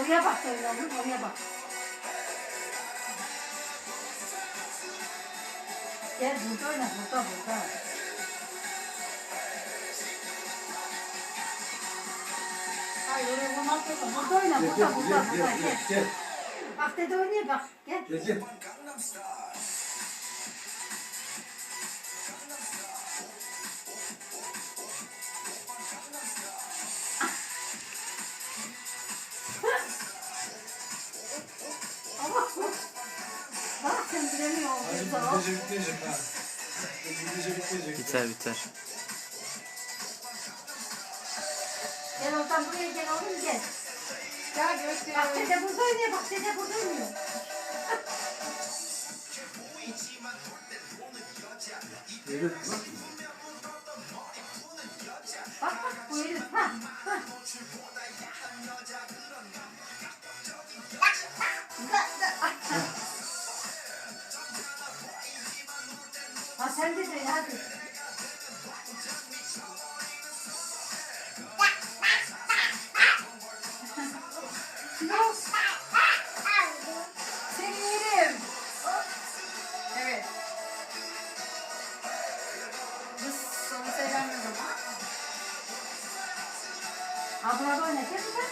Oraya bak öyle oğlum, oraya bak. Gel burada oyna, burada, burada. Hayır, oraya olmaz yok. Burada oyna, burada, burada, burada. gel. Bak dede oynaya bak, gel. Gel gel. Bak bitecek bitecek ha. Bitecek bitecek. Biter biter. Gel oradan buraya gel oğlum gel. Bak göster. dede burada oynuyor, bak dede burada oynuyor. Evet. Bak bak bu herif, ha, ha. Sen de de hadi. Seni yerim. Evet. Kız sonu. Ha burada oynatır mı?